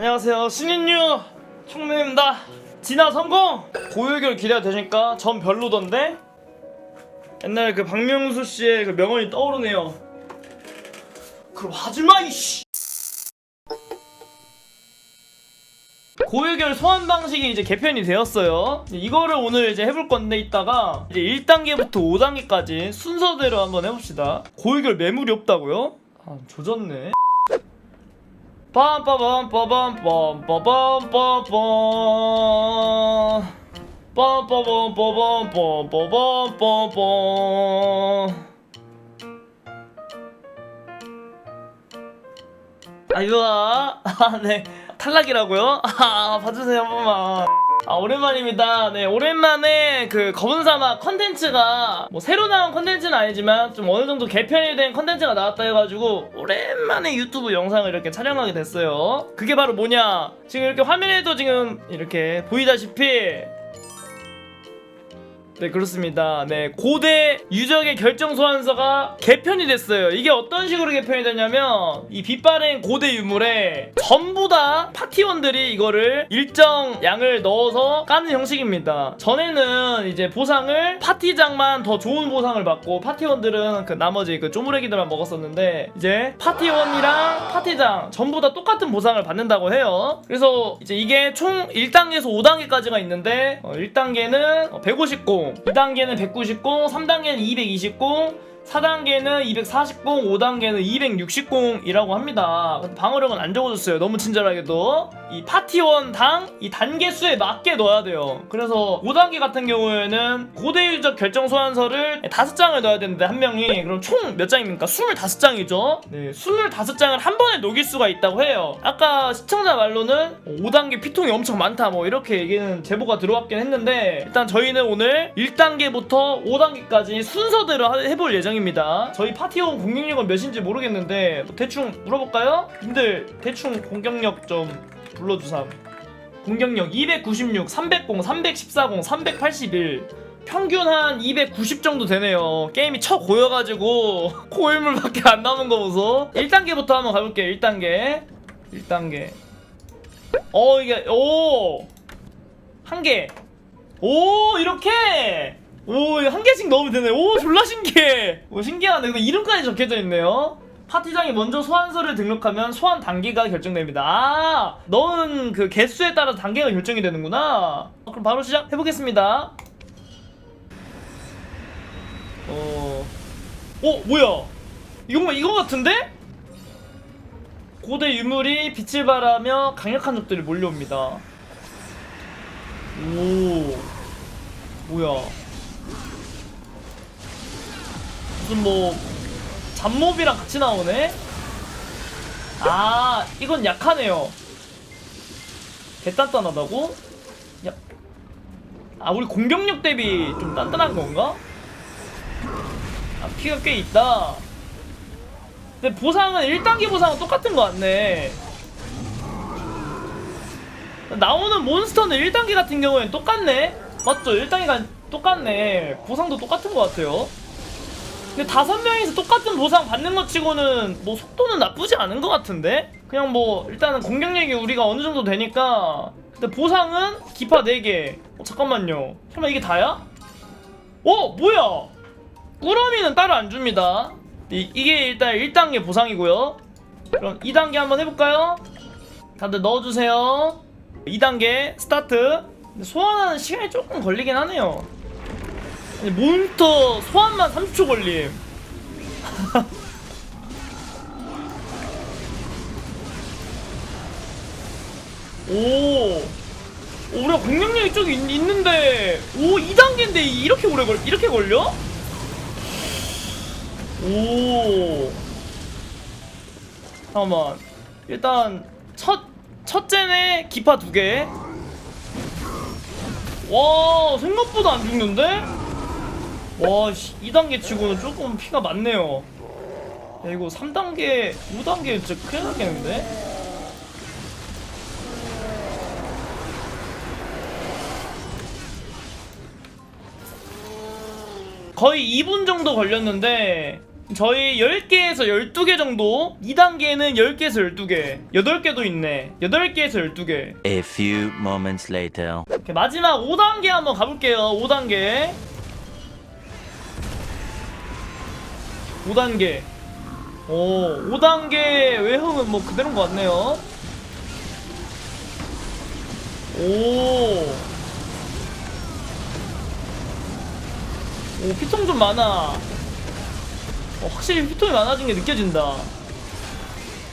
안녕하세요 신인류 총무입니다 진화 성공! 고유결 기대가 되니까 전 별로던데? 옛날 그 박명수 씨의 그 명언이 떠오르네요 그럼 하지마 이씨 고유결 소환 방식이 이제 개편이 되었어요. 이거를 오늘 이제 해볼 건데 이따가 이제 1단계부터 5단계까지 순서대로 한번 해봅시다. 고유결 매물이 없다고요? 아 조졌네. 빰빠밤빠밤빰빠밤빰빰빰빰 빰빠밤빠밤빰빰빰빰. 아유아 아네. 탈락이라고요? 아 봐주세요 한 번만 아 오랜만입니다. 네 오랜만에 그 검은 사막 컨텐츠가 뭐 새로 나온 컨텐츠는 아니지만 좀 어느 정도 개편이 된 컨텐츠가 나왔다 해가지고 오랜만에 유튜브 영상을 이렇게 촬영하게 됐어요. 그게 바로 뭐냐? 지금 이렇게 화면에도 지금 이렇게 보이다시피 네 그렇습니다. 네 고대 유적의 결정 소환서가 개편이 됐어요. 이게 어떤 식으로 개편이 됐냐면 이 빛바랜 고대 유물에 전부 다 파티원들이 이거를 일정 양을 넣어서 까는 형식입니다. 전에는 이제 보상을 파티장만 더 좋은 보상을 받고 파티원들은 그 나머지 그 쪼무레기들만 먹었었는데 이제 파티원이랑 파티장 전부 다 똑같은 보상을 받는다고 해요. 그래서 이제 이게 총 1단계에서 5단계까지가 있는데 어, 1단계는 150공 2단계는 190공, 3단계는 220공, 4단계는 240공, 5단계는 260공이라고 합니다. 방어력은 안 적어줬어요. 너무 친절하게도. 이 파티원 당 이 단계 수에 맞게 넣어야 돼요. 그래서 5단계 같은 경우에는 고대 유적 결정 소환서를 5장을 넣어야 되는데 한 명이 그럼 총 몇 장입니까? 25장이죠. 네, 25장을 한 번에 녹일 수가 있다고 해요. 아까 시청자 말로는 5단계 피통이 엄청 많다 뭐 이렇게 얘기는 제보가 들어왔긴 했는데 일단 저희는 오늘 1단계부터 5단계까지 순서대로 하- 해볼 예정 입니다. 저희 파티원 공격력은 몇인지 모르겠는데 뭐 대충 물어볼까요? 님들 대충 공격력 좀 불러주삼. 공격력 296, 300공, 314공, 381 평균 한 290 정도 되네요. 게임이 쳐 고여가지고 고인물밖에 안 남은 거 보소. 1단계부터 한번 가볼게요. 1단계. 1단계. 어 이게 오! 한 개. 오 이렇게. 오, 한 개씩 넣으면 되네. 오, 졸라 신기해. 오, 신기하네. 이거 이름까지 적혀져 있네요. 파티장이 먼저 소환서를 등록하면 소환 단계가 결정됩니다. 아, 넣은 그 개수에 따라 단계가 결정이 되는구나. 어, 그럼 바로 시작해보겠습니다. 어, 어, 뭐야? 이거 이거 같은데? 고대 유물이 빛을 발하며 강력한 적들이 몰려옵니다. 오, 뭐야? 무슨 뭐 잡몹이랑 같이 나오네? 아 이건 약하네요 개단단하다고? 야. 아 우리 공격력 대비 좀 단단한 건가? 아 피가 꽤 있다 근데 보상은 1단계 보상은 똑같은 거 같네 나오는 몬스터는 1단계 같은 경우엔 똑같네? 맞죠? 1단계가 똑같네 보상도 똑같은 것 같아요 근데 다섯 명이서 똑같은 보상 받는 것 치고는 뭐 속도는 나쁘지 않은 것 같은데? 그냥 뭐 일단은 공격력이 우리가 어느 정도 되니까 근데 보상은 기파 4개. 어, 잠깐만요. 설마 이게 다야? 어 뭐야? 꾸러미는 따로 안 줍니다. 이, 이게 일단 1단계 보상이고요. 그럼 2단계 한번 해볼까요? 다들 넣어주세요. 2단계 스타트. 소환하는 시간이 조금 걸리긴 하네요 아니, 몬스터 소환만 30초 걸림. 오. 오, 우리가 공격력이 좀 있, 있는데 오 2단계인데 이렇게 오래 걸 이렇게 걸려? 오. 잠깐만. 일단 첫 첫째네 기파 두 개. 와 생각보다 안 죽는데? 와, 씨, 2단계 치고는 조금 피가 많네요. 야, 이거 3단계, 5단계 진짜 큰일 나겠는데? 거의 2분 정도 걸렸는데 저희 10개에서 12개 정도 2단계는 10개에서 12개 8개도 있네 8개에서 12개 A few moments later. 마지막 5단계 한번 가볼게요 5단계 5단계 오 5단계 외형은 뭐 그대로인 것 같네요 오 오, 피통 좀 많아. 어, 확실히 피통이 많아진 게 느껴진다.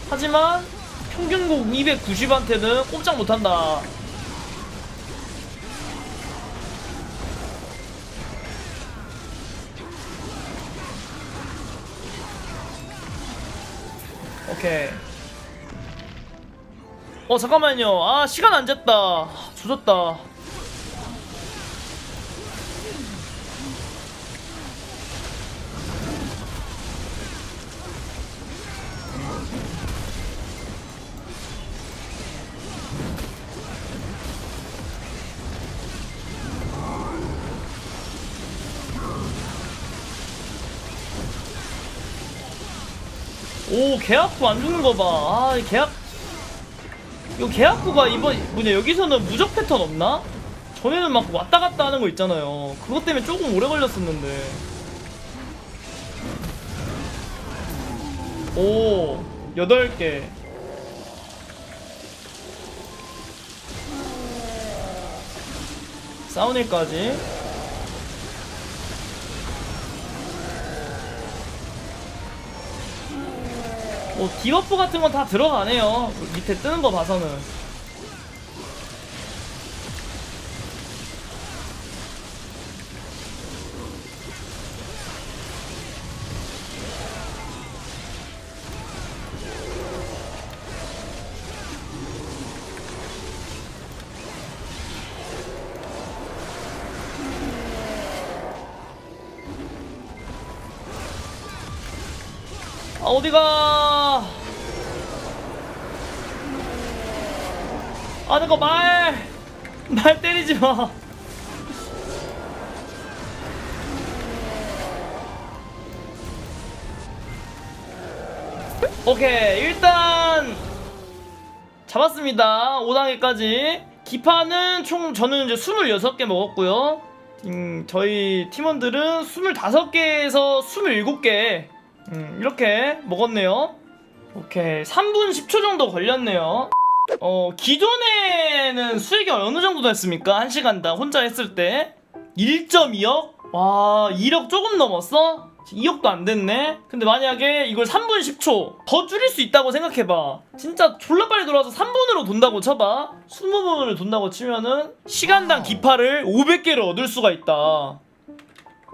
하지만 평균곡 290한테는 꼼짝 못한다. 오케이. 어 잠깐만요. 아 시간 안 쟀다. 조졌다. 오 개아프 안 죽는 거 봐. 아, 이 개아 이거 개아프가 이번 뭐냐 여기서는 무적 패턴 없나? 전에는 막 왔다 갔다 하는 거 있잖아요. 그것 때문에 조금 오래 걸렸었는데. 오, 여덟 개. 사우닐까지. 뭐 디버프 같은 건 다 들어가네요. 밑에 뜨는 거 봐서는. 아 어디가? 아 내가 말! 말 때리지 마. 오케이 일단 잡았습니다 5단계까지 기파는 총 저는 이제 26개 먹었고요 음, 저희 팀원들은 25개에서 27개 음, 이렇게 먹었네요. 오케이. 3분 10초 정도 걸렸네요. 어, 기존에는 수익이 어느 정도 됐습니까? 1시간당 혼자 했을 때? 1.2억? 와, 1억 조금 넘었어? 2억도 안 됐네? 근데 만약에 이걸 3분 10초 더 줄일 수 있다고 생각해봐. 진짜 졸라 빨리 돌아와서 3분으로 돈다고 쳐봐. 20분을 돈다고 치면은 시간당 기파를 500개를 얻을 수가 있다.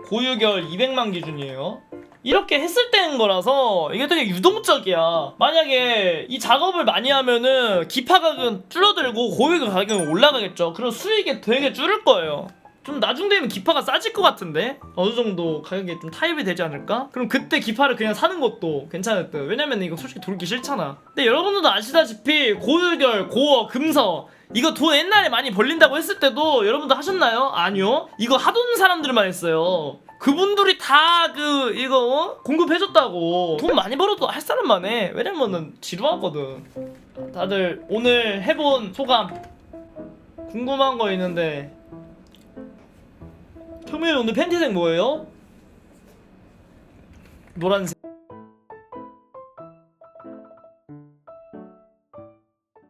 고유결 200만 기준이에요. 이렇게 했을 때인 거라서 이게 되게 유동적이야. 만약에 이 작업을 많이 하면은 기파 가격은 줄어들고 고유결 가격은 올라가겠죠. 그럼 수익이 되게 줄을 거예요. 좀 나중 되면 기파가 싸질 것 같은데 어느 정도 가격이 좀 타입이 되지 않을까? 그럼 그때 기파를 그냥 사는 것도 괜찮을 듯. 왜냐면 이거 솔직히 돌기 싫잖아. 근데 여러분들도 아시다시피 고유결, 고어, 금서 이거 돈 옛날에 많이 벌린다고 했을 때도 여러분들 하셨나요? 아니요. 이거 하던 사람들만 했어요. 그분들이 다 그 이거 어? 공급해줬다고 돈 많이 벌어도 할 사람만 해. 왜냐면은 지루하거든. 다들 오늘 해본 소감 궁금한 거 있는데 형민 오늘 팬티색 뭐예요? 노란색.